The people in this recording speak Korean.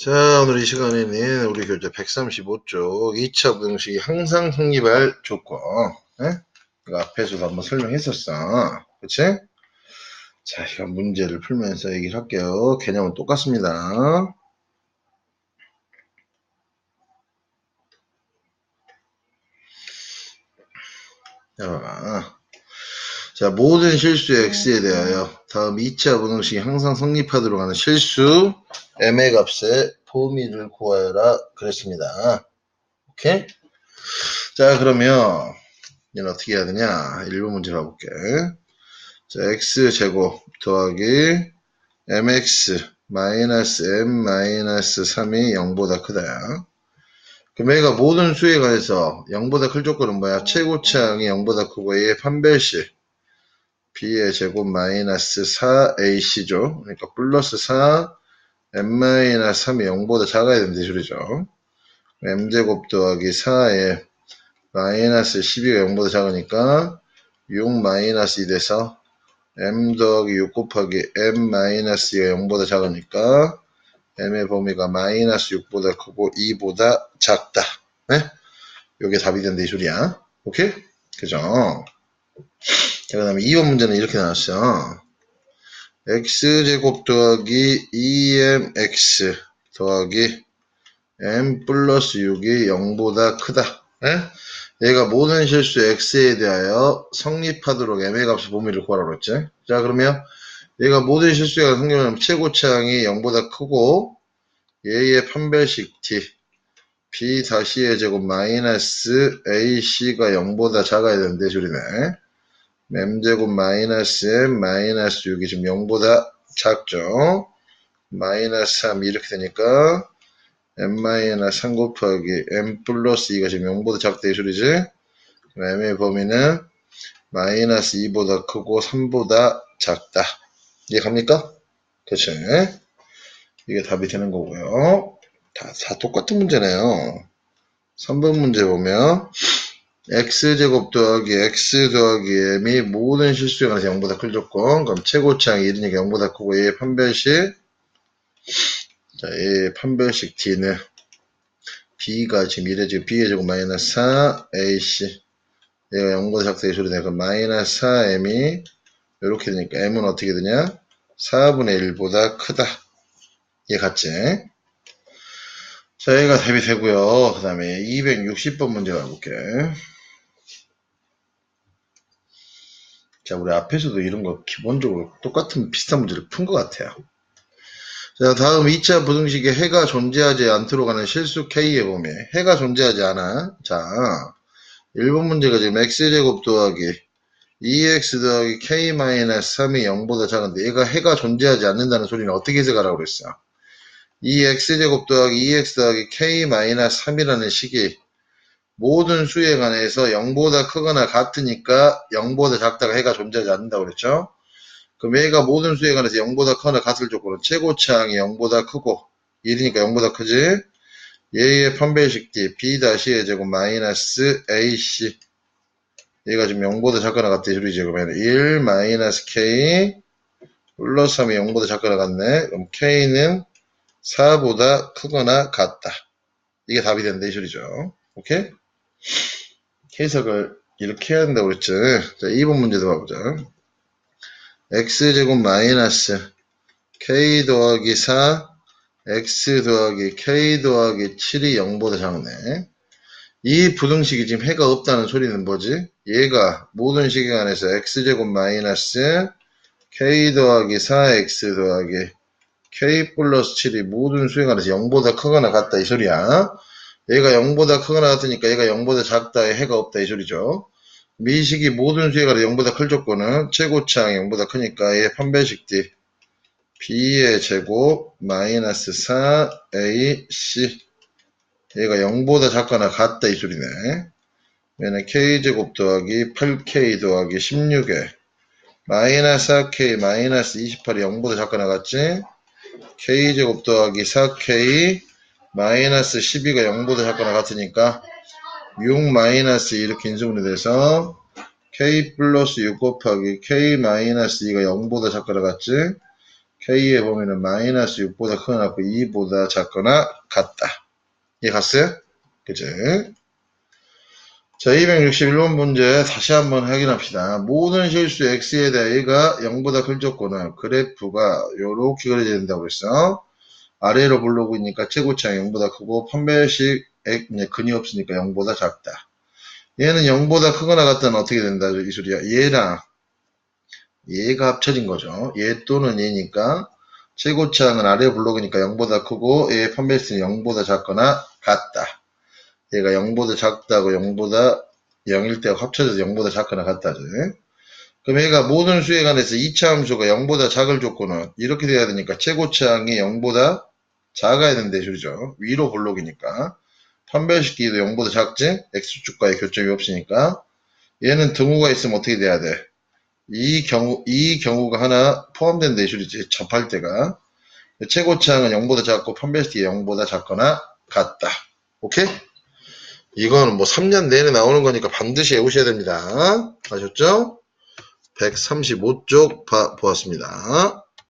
자, 오늘 이 시간에는 우리 교재 135쪽 2차 부등식이 항상 성립할 조건. 예? 이거 앞에서도 한번 설명했었어. 그치? 자, 이거 문제를 풀면서 얘기를 할게요. 개념은 똑같습니다. 자, 자, 모든 실수의 x에 대하여 다음 2차 부등식이 항상 성립하도록 하는 실수 m의 값의 범위를 구하여라 그랬습니다. 오케이? 자, 그러면 얘는 어떻게 해야 되냐? 1번 문제 가볼게. 자, x제곱 더하기 mx 마이너스 m 마이너스 3이 0보다 크다. 그럼 얘가 모든 수에 관해서 0보다 클 조건은 뭐야? 최고차항이 0보다 크고 A의 판별식 B의 제곱 마이너스 4AC죠. 그러니까 플러스 4 M 마이너스 3이 0보다 작아야 이 소리죠. M제곱 더하기 4에 마이너스 12가 0보다 작으니까 6 마이너스 2 돼서 M 더하기 6 곱하기 M 마이너스 2가 0보다 작으니까 m의 범위가 마이너스 6보다 크고 2보다 작다. 네? 요게 답이 된다 이 소리야. 오케이? 그죠? 자, 그 다음에 2번 문제는 이렇게 나왔어. x제곱 더하기 2mx 더하기 m 플러스 6이 0보다 크다. 네? 얘가 모든 실수 x에 대하여 성립하도록 m의 값의 범위를 구하라 그랬지. 자, 그러면 얘가 모든 실수가 성립하면 최고차항이 0보다 크고 얘의 판별식 t b 다시의 제곱 마이너스 ac가 0보다 작아야 되는데 소리네. M제곱 마이너스 m 마이너스 6이 지금 0보다 작죠. 마이너스 3 이렇게 되니까 m 마이너스 3 곱하기 m 플러스 2가 지금 0보다 작다 이 소리지. m의 범위는 마이너스 2보다 크고 3보다 작다. 이해갑니까? 그치? 이게 답이 되는 거고요. 다, 다 똑같은 문제네요. 3번 문제 보면 x제곱 더하기 x 더하기 m이 모든 실수에 관해서 0보다 클 조건 그럼 최고차항이 1이니까 0보다 크고 A의 판별식 자 A의 판별식 D는 B가 지금 1에 지금 B의 제곱 마이너스 4 AC 얘가 0보다 작다 이 소리네 그럼 마이너스 4m이 이렇게 되니까 m은 어떻게 되냐 4분의 1보다 크다 얘 같지? 자, 얘가 답이 되고요. 그 다음에 260번 문제 가볼게. 자, 우리 앞에서도 이런 거 기본적으로 똑같은 비슷한 문제를 푼 것 같아요. 자, 다음 2차 부등식에 해가 존재하지 않도록 하는 실수 K의 범위. 해가 존재하지 않아. 자, 1번 문제가 지금 X제곱 더하기 2X 더하기 K-3이 0보다 작은데 얘가 해가 존재하지 않는다는 소리는 어떻게 해석하라고 그랬어? 이 x제곱 더하기 2x 더하기 k-3이라는 식이 모든 수에 관해서 0보다 크거나 같으니까 0보다 작다가 해가 존재하지 않는다고 그랬죠. 그럼 얘가 모든 수에 관해서 0보다 크거나 같을 조건은 최고차항이 0보다 크고 1이니까 0보다 크지. 얘의 판별식 D B-의 제곱 마이너스 AC 얘가 지금 0보다 작거나 이 소리지. 그러면 1 마이너스 K 플러스 3이 0보다 작거나 같네. 그럼 K는 4보다 크거나 같다. 이게 답이 된다 이 소리죠. 오케이? 해석을 이렇게 해야 된다고 그랬죠. 자, 2번 문제도 봐보자. x제곱 마이너스 k 더하기 4 x 더하기 k 더하기 7이 0보다 작네. 이 부등식이 지금 해가 없다는 소리는 뭐지? 얘가 모든 식에 관해서 x제곱 마이너스 k 더하기 4x 더하기 k 플러스 7이 모든 수에 관해서 0보다 크거나 같다 이 소리야. 얘가 0보다 크거나 같으니까 얘가 0보다 작다에 해가 없다 이 소리죠. 미식이 모든 수에 관해서 0보다 클 조건은 최고차항이 0보다 크니까 얘 판별식 D B의 제곱 마이너스 4AC 얘가 0보다 작거나 같다 이 소리네. 얘는 K제곱 더하기 8K 더하기 16에 마이너스 4K 마이너스 28이 0보다 작거나 같지? k제곱 더하기 4k 마이너스 12가 0보다 작거나 같으니까 6 마이너스 이렇게 인수분해 돼서 k 플러스 6 곱하기 k 마이너스 2가 0보다 작거나 같지? K에 보면은 마이너스 6보다 크거나 같고 2보다 작거나 같다. 이해 갔어요? 그죠? 자, 261번 문제 다시 한번 확인합시다. 모든 실수 x에 대해 a가 0보다 클 조건은 그래프가 요렇게 그려져야 된다고 그랬어. 아래로 블로그 있으니까 최고치가 0보다 크고 판별식 액, 이제 근이 없으니까 0보다 작다. 얘는 0보다 크거나 같다는 어떻게 된다 이 소리야. 얘랑 얘가 합쳐진 거죠. 얘 또는 얘니까 최고차는 아래 블록이니까 0보다 크고 얘의 판별식은 0보다 작거나 같다. 얘가 0보다 작다고 0보다 0일 때 합쳐져서 0보다 작거나 같다죠. 그럼 얘가 모든 수에 관해서 2차 함수가 0보다 작을 조건은 이렇게 돼야 되니까 최고차항이 0보다 작아야 된대 소리죠. 위로 블록이니까. 판별식기도 0보다 작지? x축과의 교점이 없으니까. 얘는 등호가 있으면 어떻게 돼야 돼? 이 경우, 이 경우가 하나 포함된다 이 소리지. 접할 때가. 최고차항은 0보다 작고 판별식이 0보다 작거나 같다. 오케이? 이거는 뭐 3년 내내 나오는 거니까 반드시 외우셔야 됩니다. 아셨죠? 135쪽 봐, 보았습니다.